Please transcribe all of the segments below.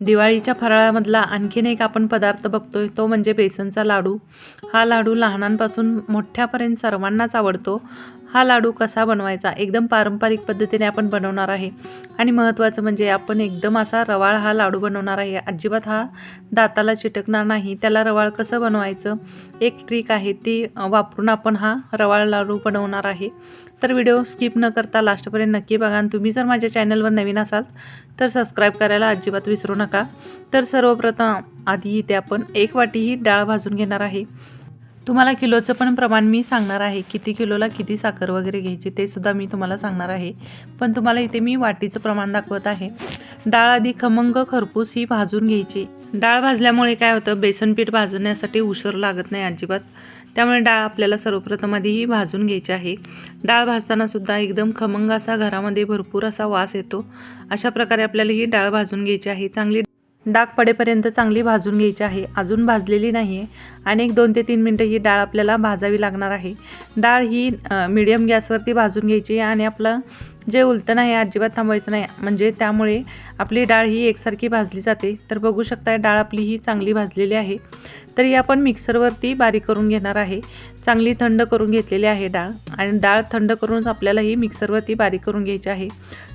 दिवाळीच्या फराळामधला आणखीन एक आपण पदार्थ बघतोय तो म्हणजे बेसनचा लाडू. हा लाडू लहानांपासून मोठ्यापर्यंत सर्वांनाच आवडतो. हा लाडू कसा बनवायचा? एकदम पारंपरिक पद्धतीने आपण बनवणार आहे. आणि महत्त्वाचं म्हणजे आपण एकदम असा रवाळ हा लाडू बनवणार आहे. अजिबात हा दाताला चिटकणार नाही. त्याला रवाळ कसं बनवायचं? एक ट्रिक आहे ती वापरून आपण हा रवाळ लाडू बनवणार आहे. तर व्हिडिओ स्किप न करता लास्टपर्यंत नक्की बघा. आणि तुम्ही जर माझ्या चॅनलवर नवीन असाल तर सबस्क्राईब करायला अजिबात विसरू नका. तर सर्वप्रथम आधी इथे आपण एक वाटी ही डाळ भाजून घेणार आहे. तुम्हाला किलोचं पण प्रमाण मी सांगणार आहे. किती किलोला किती साखर वगैरे घ्यायची ते सुद्धा मी तुम्हाला सांगणार आहे. पण तुम्हाला इथे मी वाटीचं प्रमाण दाखवत आहे. डाळ आधी खमंग खरपूस ही भाजून घ्यायची. डाळ भाजल्यामुळे काय होतं? बेसन पीठ भाजण्यासाठी उशीर लागत नाही अजिबात. त्यामुळे डाळ आपल्याला सर्वप्रथम आधी ही भाजून घ्यायची आहे. डाळ भाजतानासुद्धा एकदम खमंग असा घरामध्ये भरपूर असा वास येतो. अशा प्रकारे आपल्याला ही डाळ भाजून घ्यायची आहे. चांगली डाग पडेपर्यंत चांगली भाजून घ्यायची आहे. अजून भाजलेली नाही आहे आणि एक दोन ते तीन मिनटं ही डाळ आपल्याला भाजावी लागणार आहे. डाळ ही मिडियम गॅसवरती भाजून घ्यायची आणि आपलं जे उलटं आहे अजिबात थांबवायचं नाही. म्हणजे त्यामुळे आपली डाळ ही एकसारखी भाजली जाते. तर बघू शकताय डाळ आपली ही चांगली भाजलेली आहे. तर ही आपण मिक्सरवरती बारीक करून घेणार आहे. चांगली थंड करून घेतलेली आहे डाळ. आणि डाळ थंड करूनच आपल्याला ही मिक्सरवरती बारीक करून घ्यायची आहे.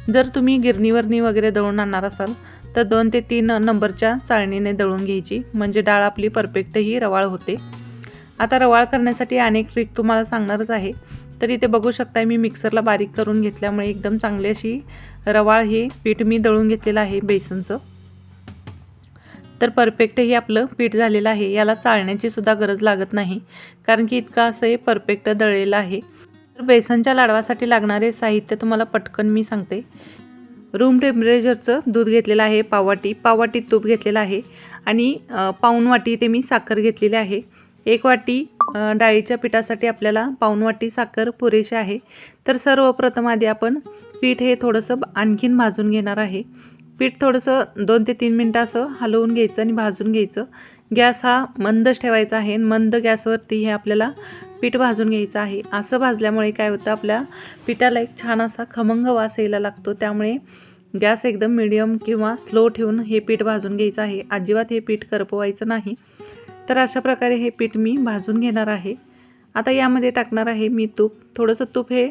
जर तुम्ही गिरणीवरनी वगैरे दळून आणणार असाल तर दोन ते तीन नंबरच्या चाळणीने दळून घ्यायची. म्हणजे डाळ आपली परफेक्ट ही रवाळ होते. आता रवाळ करण्यासाठी अनेक ट्रिक तुम्हाला सांगणारच आहे. तर इथे बघू शकता मी मिक्सरला बारीक करून घेतल्यामुळे एकदम चांगली अशी रवाळ हे पीठ मी दळून घेतलेलं आहे बेसनचं. तर परफेक्ट हे आपलं पीठ झालेलं आहे. याला चाळण्याची सुद्धा गरज लागत नाही. कारण की इतकं असं हे परफेक्ट दळलेलं आहे. तर बेसनच्या लाडवासाठी लागणारे साहित्य तुम्हाला पटकन मी सांगते. रूम टेम्परेचरचं दूध घेतलेलं आहे पाववाटी पाववाटी तूप घेतलेलं आहे आणि अ, पाऊण वाटी इथे मी साखर घेतलेली आहे. एक वाटी डाळीच्या पिठासाठी आपल्याला पाऊण वाटी साखर पुरेशी आहे. तर सर्वप्रथम आधी आपण पीठ हे थोडंसं आणखीन भाजून घेणार आहे. पीठ थोडंसं दोन ते तीन मिनटं असं हलवून घ्यायचं आणि भाजून घ्यायचं. गॅस हा मंदच ठेवायचा आहे मंद गॅसवरती हे आपल्याला पीठ भाजून घ्यायचं आहे. असं भाजल्यामुळे काय होतं आपल्या पिठाला एक छान असा खमंग वास यायला लागतो. त्यामुळे गॅस एकदम मिडियम किंवा स्लो ठेवून हे पीठ भाजून घ्यायचं आहे. अजिबात हे पीठ करपवायचं नाही. तर अशा प्रकारे हे पीठ मी भाजून घेणार आहे. आता यामध्ये टाकणार आहे मी तूप. थोडंसं तूप हे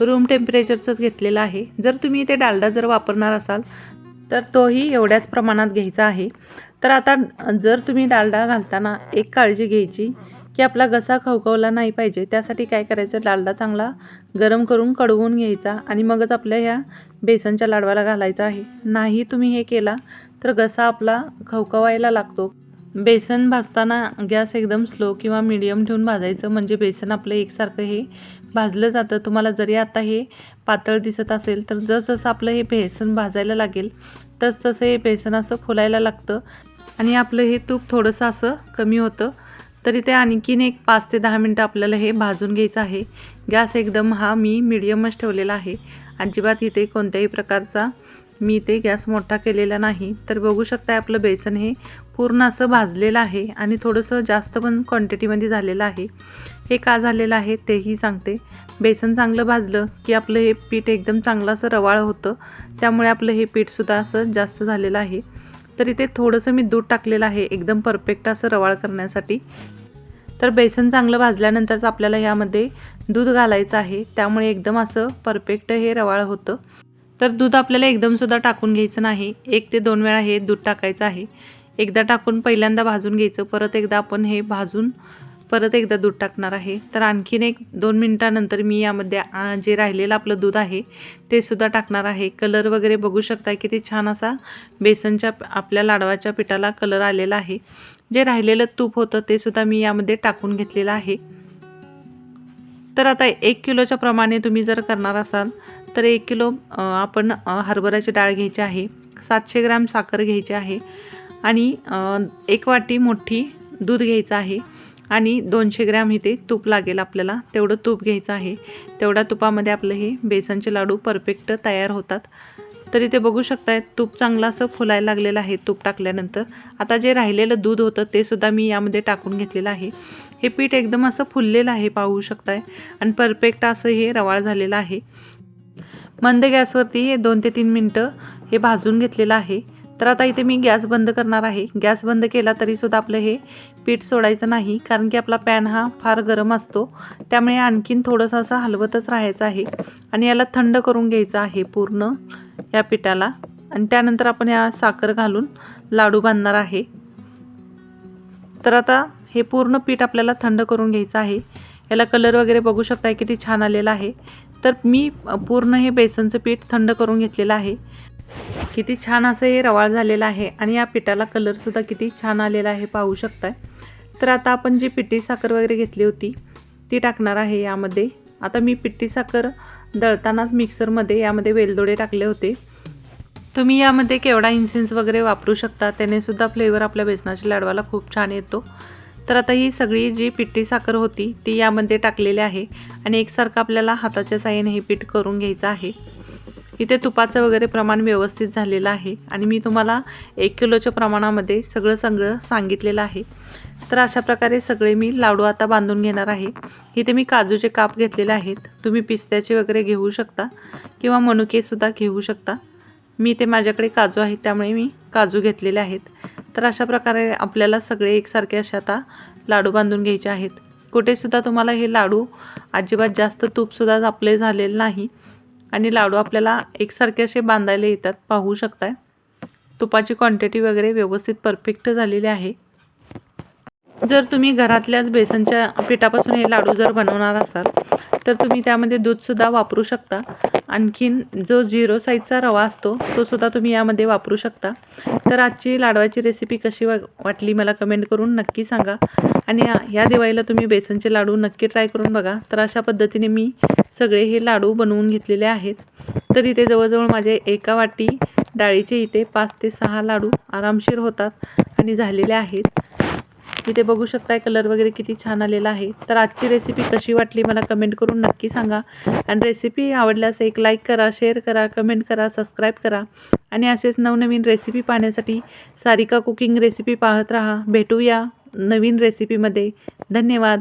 रूम टेम्परेचरचंच घेतलेलं आहे. जर तुम्ही ते डालडा जर वापरणार असाल तर तोही एवढ्याच प्रमाणात घ्यायचा आहे. तर आता जर तुम्ही डालडा घालताना एक काळजी घ्यायची. की आपला घसा खवखवला नाही पाहिजे. त्यासाठी काय करायचं? डालडा चांगला गरम करून कडवून घ्यायचा आणि मगच आपल्या ह्या बेसनच्या लाडवाला घालायचा आहे. नाही तुम्ही हे केला तर घसा आपला खवखवायला लागतो. बेसन भाजताना गॅस एकदम स्लो किंवा मीडियम ठेवून भाजायचं. म्हणजे बेसन आपलं एकसारखं हे भाजलं जातं. तुम्हाला जरी आता हे पातळ दिसत असेल तर जसजसं आपलं हे बेसन भाजायला लागेल तसतसं हे बेसन असं फुलायला लागतं आणि आपलं हे तूप थोडंसं असं कमी होतं. तरी ते आणखीन एक पाच ते दहा मिनटं आपल्याला हे भाजून घ्यायचं आहे. गॅस एकदम हा मी मिडियमच ठेवलेला आहे. अजिबात इथे कोणत्याही प्रकारचा मी ते गॅस मोठा केलेला नाही. तर बघू शकता आपलं बेसन हे पूर्ण असं भाजलेलं आहे आणि थोडंसं जास्त पण क्वांटिटीमध्ये झालेलं आहे. हे का झालेलं आहे तेही सांगते. बेसन चांगलं भाजलं की आपलं हे पीठ एकदम चांगलं असं रवाळ होतं. त्यामुळे आपलं हे पीठसुद्धा असं जास्त झालेलं आहे. तर इथे थोडंसं मी दूध टाकलेलं आहे एकदम परफेक्ट असं रवाळ करण्यासाठी. तर बेसन चांगलं भाजल्यानंतरच आपल्याला ह्यामध्ये दूध घालायचं आहे त्यामुळे एकदम असं परफेक्ट हे रवाळ होतं. तर दूध आपल्याला एकदमसुद्धा टाकून घ्यायचं नाही एक ते दोन वेळा हे दूध टाकायचं आहे. एकदा टाकून पहिल्यांदा भाजून घ्यायचं परत एकदा आपण हे भाजून परत एकदा दूध टाकणार आहे. तर आणखीन एक दोन मिनटानंतर मी यामध्ये जे राहिलेलं आपलं दूध आहे ते सुद्धा टाकणार आहे. कलर वगैरे बघू शकता किती छान असा बेसनच्या आपल्या लाडवाच्या पिठाला कलर आलेला आहे. जे राहिलेलं तूप होतं ते सुद्धा मी यामध्ये टाकून घेतलेलं आहे. तर आता एक किलोच्या प्रमाणे तुम्ही जर करणार असाल तर एक किलो आपण हरभऱ्याची डाळ घ्यायची आहे. सातशे ग्रॅम साखर घ्यायची आहे. आणि एक वाटी मोठी दूध घ्यायचं आहे. आणि दोनशे ग्रॅम इथे तूप लागेल आपल्याला. तेवढं तूप घ्यायचं आहे. तेवढ्या तुपामध्ये आपलं हे बेसनचे लाडू परफेक्ट तयार होतात. तर इथे बघू शकताय तूप चांगलं असं फुलायला लागलेलं आहे तूप टाकल्यानंतर. आता जे राहिलेलं दूध होतं ते सुद्धा मी यामध्ये टाकून घेतलेलं आहे. हे पीठ एकदम असं फुललेलं आहे पाहू शकताय. आणि परफेक्ट असं हे रवाळ झालेलं आहे. मंद गॅसवरती हे दोन ते तीन मिनटं हे भाजून घेतलेलं आहे. तर आता इथे मी गॅस बंद करणार आहे. गॅस बंद केला तरीसुद्धा आपलं हे पीठ सोडायचं नाही. कारण की आपला पॅन हा फार गरम असतो. त्यामुळे आणखीन थोडंसं असं हलवतच राहायचं आहे. आणि याला थंड करून घ्यायचं आहे पूर्ण या पिठाला. आणि त्यानंतर आपण या साखर घालून लाडू बांधणार आहे. तर आता हे पूर्ण पीठ आपल्याला थंड करून घ्यायचं आहे. याला कलर वगैरे बघू शकताय किती छान आलेला आहे. तर मी पूर्ण हे बेसनचं पीठ थंड करून घेतलेलं आहे. किती छान असं हे रवाळ झालेलं आहे आणि या पिठाला कलरसुद्धा किती छान आलेला आहे पाहू शकताय. तर आता आपण जी पिठी साखर वगैरे घेतली होती ती टाकणार आहे यामध्ये. आता मी पिठी साखर दळतानाच मिक्सरमध्ये यामध्ये वेलदोडे टाकले होते. तुम्ही यामध्ये केवडा इन्सेन्स वगैरे वापरू शकता त्यानेसुद्धा फ्लेवर आपल्या बेसनाच्या लाडवाला खूप छान येतो. तर आता ही सगळी जी पिठी साखर होती ती यामध्ये टाकलेली आहे आणि एकसारखं आपल्याला हाताच्या साहाय्याने हे पीठ करून घ्यायचं आहे. इथे तुपाचं वगैरे प्रमाण व्यवस्थित झालेलं आहे. आणि मी तुम्हाला एक किलोच्या प्रमाणामध्ये सगळं सगळं सांगितलेलं आहे. तर अशा प्रकारे सगळे मी लाडू आता बांधून घेणार आहे. इथे मी काजूचे काप घेतलेले आहेत. तुम्ही पिस्त्याचे वगैरे घेऊ शकता किंवा मनुकेसुद्धा घेऊ शकता. मी ते माझ्याकडे काजू आहेत त्यामुळे मी काजू घेतलेले आहेत. तर अशा प्रकारे आपल्याला सगळे एकसारखे असे आता लाडू बांधून घ्यायचे आहेत. कुठेसुद्धा तुम्हाला हे लाडू अजिबात जास्त तूपसुद्धा आपले झालेलं नाही. आणि लाडू आपल्याला एकसारखे असे बांधायला येतात. पाहू शकताय. तुपाची क्वांटिटी वगैरे व्यवस्थित परफेक्ट झालेली आहे. जर तुम्ही घरातल्याच बेसनच्या पिठापासून हे लाडू जर बनवणार असाल तर तुम्ही त्यामध्ये दूधसुद्धा वापरू शकता. आणखीन जो झिरो साईजचा रवा असतो तो सुद्धा तुम्ही यामध्ये वापरू शकता. तर आजची लाडवाची रेसिपी कशी वा वाटली मला कमेंट करून नक्की सांगा. आणि या ह्या दिवाळीला तुम्ही बेसनचे लाडू नक्की ट्राय करून बघा. तर अशा पद्धतीने मी सगळे हे लाडू बनवून घेतलेले आहेत. तर इथे जवळजवळ माझे एका वाटी डाळीचे इथे पाच ते सहा लाडू आरामशीर होतात आणि झालेले आहेत. इथे बघू शकताय कलर वगैरे किती छान आलेला आहे. तर आजची रेसिपी कशी वाटली मला कमेंट करून नक्की सांगा. आणि रेसिपी आवडल्यास एक लाईक करा शेअर करा कमेंट करा सबस्क्राईब करा. आणि असेच नवनवीन रेसिपी पाहण्यासाठी सारिका कुकिंग रेसिपी पाहत राहा. भेटूया. नवीन रेसिपीमध्ये धन्यवाद.